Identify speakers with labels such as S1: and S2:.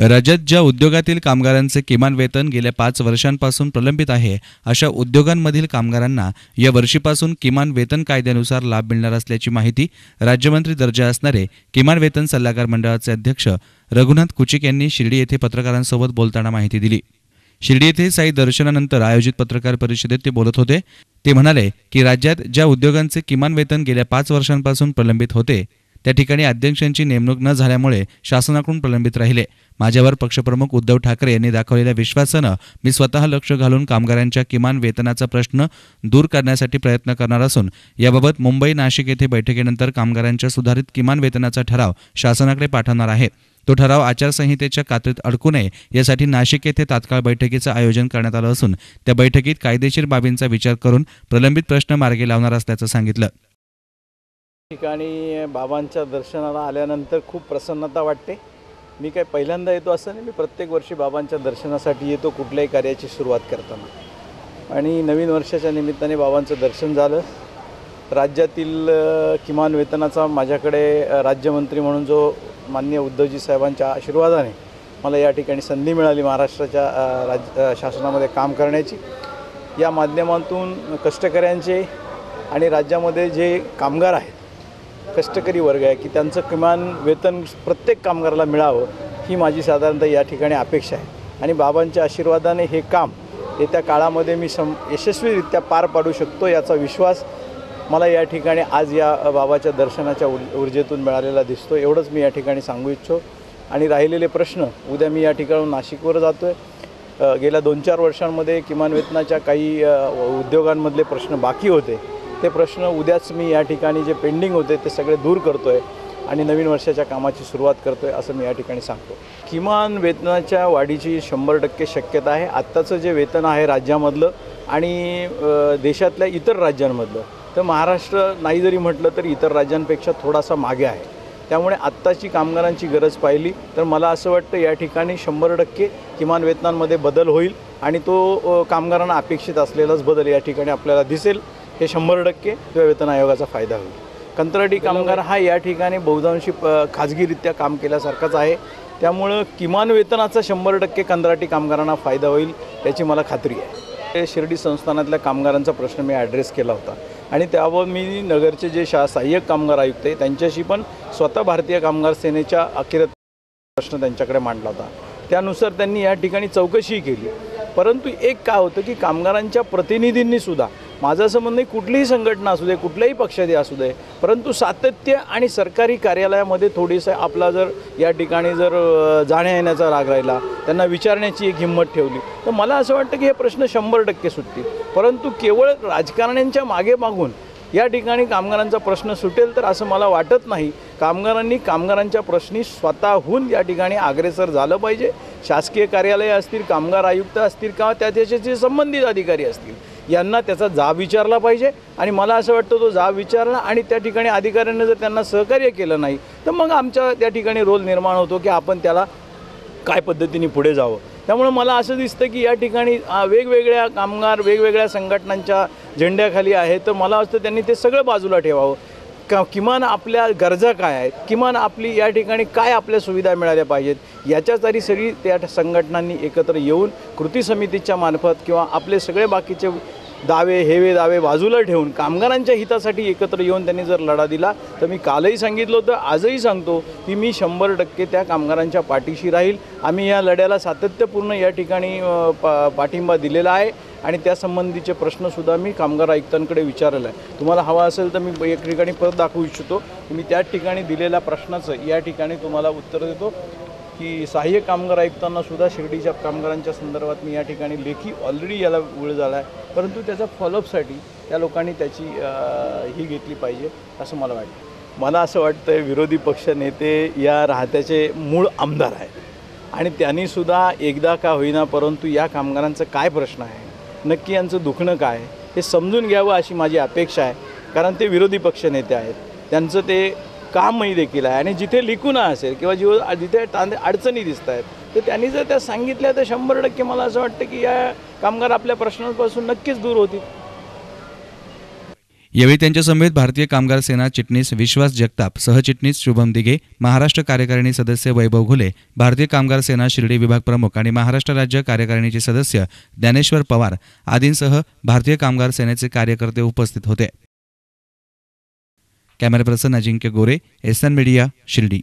S1: राज्यात ज्या उद्योगातील कामगारांचे किमान वेतन गेल्या पाच वर्षांपासून प्रलंबित आहे अशा उद्योगांमधील कामगारांना या वर्षीपासून किमान वेतन कायद्यानुसार लाभ मिळणार असल्याची माहिती राज्यमंत्री दर्जा असणारे किमान वेतन सल्लागार मंडळाचे अध्यक्ष रघुनाथ कुचिक यांनी शिर्डी येथे पत्रकारांसोबत बोलताना माहिती दिली. शिर्डी येथे साई दर्शनानंतर आयोजित पत्रकार परिषदेत ते बोलत होते. ते म्हणाले की राज्यात ज्या उद्योगांचे किमान वेतन गेल्या पाच वर्षांपासून प्रलंबित होते त्या ठिकाणी अध्यक्षांची नेमणूक न झाल्यामुळे शासनाकडून प्रलंबित राहिले. माझ्यावर पक्षप्रमुख उद्धव ठाकरे यांनी दाखवलेल्या विश्वासानं मी स्वतः लक्ष घालून कामगारांच्या किमान वेतनाचा प्रश्न दूर करण्यासाठी प्रयत्न करणार असून याबाबत मुंबई नाशिक येथे बैठकीनंतर कामगारांच्या सुधारित किमान वेतनाचा ठराव शासनाकडे पाठवणार आहे. तो ठराव आचारसंहितेच्या कात्रीत अडकू नये यासाठी नाशिक येथे तात्काळ बैठकीचं आयोजन करण्यात आलं असून त्या बैठकीत कायदेशीर बाबींचा विचार करून प्रलंबित प्रश्न मार्गी लावणार असल्याचं सांगितलं.
S2: ठिकाणी बाबांच्या दर्शनाला आल्यानंतर खूप प्रसन्नता वाटते. मी काय पहिल्यांदा येतो असं नाही मी प्रत्येक वर्षी बाबांच्या दर्शनासाठी येतो कुठल्याही कार्याची सुरुवात करताना. आणि नवीन वर्षाच्या निमित्ताने बाबांचं दर्शन झालं. राज्यातील किमान वेतनाचा माझ्याकडे राज्यमंत्री म्हणून जो मान्य उद्धवजी साहेबांच्या आशीर्वादाने मला या ठिकाणी संधी मिळाली महाराष्ट्राच्या राज राज्य शासनामध्ये काम करण्याची. या माध्यमातून कष्टकऱ्यांचे आणि राज्यामध्ये जे कामगार आहेत कष्टकरी वर्ग आहे की त्यांचं किमान वेतन प्रत्येक कामगाराला मिळावं ही माझी साधारणतः या ठिकाणी अपेक्षा आहे. आणि बाबांच्या आशीर्वादाने हे काम येत्या काळामध्ये मी सम यशस्वीरित्या पार पाडू शकतो याचा विश्वास मला या ठिकाणी आज या बाबाच्या दर्शनाच्या ऊर्जेतून मिळालेला दिसतो एवढंच मी या ठिकाणी सांगू इच्छितो. आणि राहिलेले प्रश्न उद्या मी या ठिकाणून नाशिकवर जातो आहे गेल्या दोन चार वर्षांमध्ये किमान वेतनाच्या काही उद्योगांमधले प्रश्न बाकी होते. ते प्रश्न उद्याच मी या ठिकाणी जे पेंडिंग होते ते सगळे दूर करतो आहे आणि नवीन वर्षाच्या कामाची सुरुवात करतो आहे असं मी या ठिकाणी सांगतो. किमान वेतनाच्या वाढीची शंभर टक्के शक्यता आहे. आत्ताचं जे वेतन आहे राज्यामधलं आणि देशातल्या इतर राज्यांमधलं तर महाराष्ट्र नाही जरी म्हटलं तरी इतर राज्यांपेक्षा थोडासा मागे आहे. त्यामुळे आत्ताची कामगारांची गरज पाहिली तर मला असं वाटतं या ठिकाणी शंभर टक्के किमान वेतनांमध्ये बदल होईल आणि तो कामगारांना अपेक्षित असलेलाच बदल या ठिकाणी आपल्याला दिसेल. हे शंभर टक्के किंवा वेतन आयोगाचा फायदा होईल. कंत्राटी कामगार हा या ठिकाणी बहुतांशी प- खाजगीरित्या काम केल्यासारखाच आहे. त्यामुळं किमान वेतनाचा शंभर टक्के कंत्राटी कामगारांना फायदा होईल याची मला खात्री आहे. ते शिर्डी संस्थानातल्या कामगारांचा प्रश्न मी ॲड्रेस केला होता. आणि त्यावर मी नगरचे जे शा सहाय्यक कामगार आयुक्त आहे त्यांच्याशी पण स्वतः भारतीय कामगार सेनेच्या अखेर प्रश्न त्यांच्याकडे मांडला होता. त्यानुसार त्यांनी या ठिकाणी चौकशीही केली. परंतु एक काय होतं की कामगारांच्या प्रतिनिधींनी सुद्धा माझं असं म्हणणं आहे कुठलीही संघटना असू दे कुठल्याही पक्षाची असू दे परंतु सातत्य आणि सरकारी कार्यालयामध्ये थोडीसं आपला जर या ठिकाणी जर जाण्यायेण्याचा जाण्या येण्याचा राग राहिला त्यांना विचारण्याची एक हिंमत ठेवली तर मला असं वाटतं की हे प्रश्न शंभर टक्के सुटतील. परंतु केवळ राजकारण्यांच्या मागे मागून या ठिकाणी कामगारांचा प्रश्न सुटेल तर असं मला वाटत नाही. कामगारांनी कामगारांच्या प्रश्नी स्वतःहून या ठिकाणी अग्रेसर झालं पाहिजे. शासकीय कार्यालय असतील कामगार आयुक्त असतील किंवा त्या त्याच्याचे संबंधित अधिकारी असतील. यांना त्याचा जाब विचारला पाहिजे. आणि मला असं वाटतं तो जाब विचारला आणि त्या ठिकाणी अधिकाऱ्यांनी जर त्यांना सहकार्य केलं नाही तर मग आमच्या त्या ठिकाणी रोल निर्माण होतो की आपण त्याला काय पद्धतीने पुढे जावं. त्यामुळे मला असं दिसतं की या ठिकाणी वेगवेगळ्या कामगार वेगवेगळ्या संघटनांच्या झेंड्याखाली आहे तर मला वाटतं त्यांनी ते सगळं बाजूला ठेवावं. का किमान आपल्या गरजा काय आहेत? किमान आपली या ठिकाणी काय आपल्या सुविधा मिळाल्या पाहिजेत? याच्या तरी सगळी त्या संघटनांनी एकत्र येऊन कृती समितीच्या मार्फत किंवा आपले सगळे बाकीचे दावे हेवे दावे बाजूला ठेवून कामगारांच्या हितासाठी एकत्र येऊन त्यांनी जर लढा दिला तर मी कालही सांगितलं होतं आजही सांगतो की मी शंभर टक्के त्या कामगारांच्या पाठीशी राहील. आम्ही या लढ्याला सातत्यपूर्ण या ठिकाणी पा पाठिंबा दिलेला आहे आणि त्यासंबंधीचे प्रश्नसुद्धा मी कामगार आयुक्तांकडे विचारलेला आहे. तुम्हाला हवा असेल तर मी एक ठिकाणी परत दाखवू इच्छितो. मी त्या ठिकाणी दिलेल्या प्रश्नाचं या ठिकाणी तुम्हाला उत्तर देतो. की सहाय्यक कामगार आयुक्तांना सुद्धा शिर्डीच्या कामगारांच्या संदर्भात मी या ठिकाणी लेखी ऑलरेडी याला वेळ झाला आहे. परंतु त्याचा फॉलोअपसाठी त्या लोकांनी त्याची ही घेतली पाहिजे असं मला वाटतं. मला असं वाटतं विरोधी पक्ष नेते या राहत्याचे मूळ आमदार आहेत. आणि त्यांनीसुद्धा एकदा का होईना परंतु या कामगारांचं काय प्रश्न आहे? नक्की यांचं दुखणं काय हे समजून घ्यावं अशी माझी अपेक्षा आहे. कारण ते विरोधी पक्ष नेते आहेत. त्यांचं ते कामही देखील आहे. आणि जिथे लिकुना असेल किंवा जीव जिथे तांदे अडचणी दिसत आहेत तर त्यांनी जर त्या सांगितल्या तर शंभर टक्के मला असं वाटतं की या कामगार आपल्या प्रश्नांपासून नक्कीच दूर होतील.
S1: यावेळी त्यांच्यासमवेत भारतीय कामगार सेना चिटणीस विश्वास जगताप सहचिटणीस शुभम दिघे महाराष्ट्र कार्यकारिणी सदस्य वैभव घुले भारतीय कामगार सेना शिर्डी विभाग प्रमुख आणि महाराष्ट्र राज्य कार्यकारिणीचे सदस्य ज्ञानेश्वर पवार आदींसह भारतीय कामगार सेनेचे कार्यकर्ते उपस्थित होते. Camera person Ajinkya Gore S N media Shirdi.